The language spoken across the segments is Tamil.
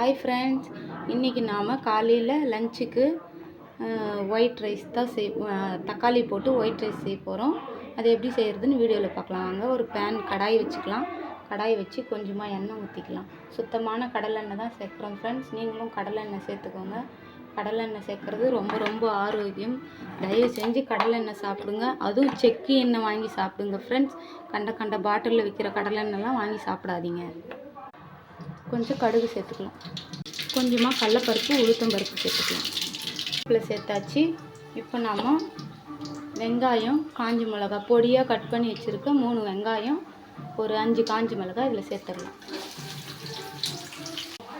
ஹாய் ஃப்ரெண்ட்ஸ் இன்றைக்கி நாம் காலையில் லஞ்சுக்கு ஒயிட் ரைஸ் தான் செய் தக்காளி போட்டு ஒயிட் ரைஸ் செய்ய போகிறோம் அது எப்படி செய்கிறதுன்னு வீடியோவில் பார்க்கலாம். வாங்க ஒரு பேன் கடாய் வச்சுக்கலாம். கடாய் வச்சு கொஞ்சமாக எண்ணெய் ஊற்றிக்கலாம் சுத்தமான கடலெண்ணெய் தான் சேர்க்குறோம் ஃப்ரெண்ட்ஸ் நீங்களும் கடலெண்ணெய் சேர்த்துக்கோங்க. கடலெண்ணெய் சேர்க்குறது ரொம்ப ரொம்ப ஆரோக்கியம். தயவு செஞ்சு கடலெண்ணெய் சாப்பிடுங்க. அதுவும் செக்கு எண்ணெய் வாங்கி சாப்பிடுங்க ஃப்ரெண்ட்ஸ் கண்ட கண்ட பாட்டிலில் விற்கிற கடலெண்ணெய்லாம் வாங்கி சாப்பிடாதீங்க. கொஞ்சம் கடுகு சேர்த்துக்கலாம். கொஞ்சமாக கடலப்பருப்பு உளுத்தம் பருப்பு சேர்த்துக்கலாம். உப்பில் சேர்த்தாச்சு. இப்போ நாம் வெங்காயம் காஞ்சி மிளகா பொடியாக கட் பண்ணி வச்சுருக்க மூணு வெங்காயம் ஒரு அஞ்சு காஞ்சி மிளகா இதில் சேர்த்துடலாம்.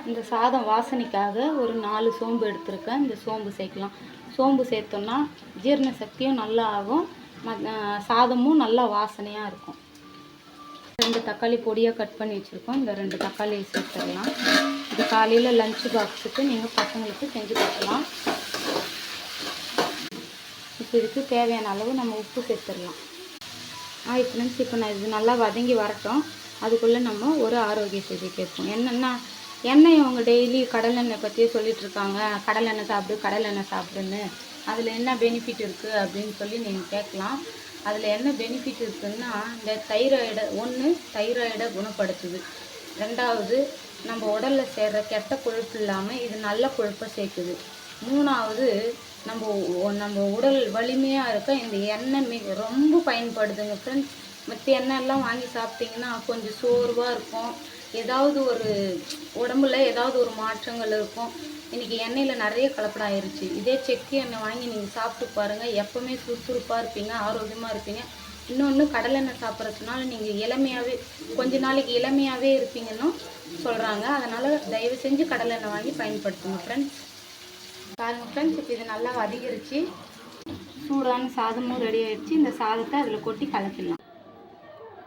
இந்த சாதம் வாசனைக்காக ஒரு நாலு சோம்பு எடுத்துருக்கேன். இந்த சோம்பு சேர்க்கலாம். சோம்பு சேர்த்தோன்னா ஜீரண சக்தியும் நல்லா ஆகும். ம- சாதமும் நல்லா வாசனையாக இருக்கும். ரெண்டு தக்காளி பொடியாக கட் பண்ணி வச்சுருக்கோம். இந்த ரெண்டு தக்காளி சேர்த்துடலாம். இது காலையில் லஞ்ச் பாக்ஸுக்கு நீங்கள் பசங்களுக்கு செஞ்சு கொடுக்கலாம். இப்போ இதுக்கு தேவையான அளவு நம்ம உப்பு சேர்த்துடலாம். இப்போ ஃப்ரெண்ட்ஸ் இப்போ நான் இது நல்லா வதங்கி வரட்டும். அதுக்குள்ளே நம்ம ஒரு ஆரோக்கிய செய்தி கேட்போம். என்னென்னா எண்ணெய் அவங்க டெய்லி கடலெண்ணெய் பற்றியே சொல்லிகிட்ருக்காங்க கடலெண்ணெய் சாப்பிடு கடலெண்ணெய் சாப்பிடுன்னு. அதில் என்ன பெனிஃபிட் இருக்குது அப்படின்னு சொல்லி நீங்கள் கேட்கலாம். அதில் என்ன பெனிஃபிட் இருக்குதுன்னா இந்த தைராய்டை ஒன்று தைராய்டை குணப்படுத்துது. ரெண்டாவது நம்ம உடலில் சேர்கிற கெட்ட கொழுப்பு இல்லாமல் இது நல்ல கொழுப்பை சேர்க்குது. மூணாவது நம்ம நம்ம உடல் வலிமையாக இருக்க இந்த எண்ணெய் மிக ரொம்ப பயன்படுதுங்க ஃப்ரெண்ட்ஸ் மற்ற எண்ணெய் எல்லாம் வாங்கி சாப்பிட்டிங்கன்னா கொஞ்சம் சோர்வாக இருக்கும். ஏதாவது ஒரு உடம்புல ஏதாவது ஒரு மாற்றங்கள் இருக்கும். இன்றைக்கி எண்ணெயில் நிறைய கலப்படாயிருச்சு இதே செக்கு எண்ணெய் வாங்கி நீங்கள் சாப்பிட்டு பாருங்கள் எப்போவுமே சுறுசுறுப்பாக இருப்பீங்க ஆரோக்கியமாக இருப்பீங்க. இன்னொன்று கடலெண்ணெய் சாப்பிட்றதுனால நீங்கள் இளமையாகவே கொஞ்ச நாளைக்கு இளமையாகவே இருப்பீங்கன்னு சொல்கிறாங்க அதனால் தயவு செஞ்சு கடலெண்ணெய் வாங்கி பயன்படுத்துங்க ஃப்ரெண்ட்ஸ் பாருங்கள் ஃப்ரெண்ட்ஸ் இப்போ இது நல்லா அதிகரித்து சூடான சாதமும் ரெடி ஆகிடுச்சு இந்த சாதத்தை அதில் கொட்டி கலக்கிடலாம்.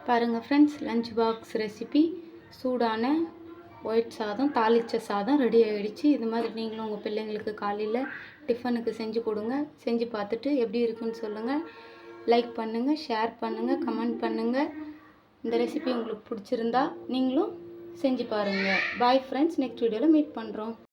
பாருங்கள் ஃப்ரெண்ட்ஸ் லஞ்ச் பாக்ஸ் ரெசிபி சூடான ஒயிட் சாதம் தாளிச்ச சாதம் ரெடி ஆகிடுச்சு இது மாதிரி நீங்களும் உங்கள் பிள்ளைங்களுக்கு காலையில் டிஃபனுக்கு செஞ்சு கொடுங்க. செஞ்சு பார்த்துட்டு எப்படி இருக்குன்னு சொல்லுங்கள் லைக் பண்ணுங்கள் ஷேர் பண்ணுங்கள் கமெண்ட் பண்ணுங்கள் இந்த ரெசிபி உங்களுக்கு பிடிச்சிருந்தா நீங்களும் செஞ்சு பாருங்கள் பாய் ஃப்ரெண்ட்ஸ் நெக்ஸ்ட் வீடியோவில் மீட் பண்ணுறோம்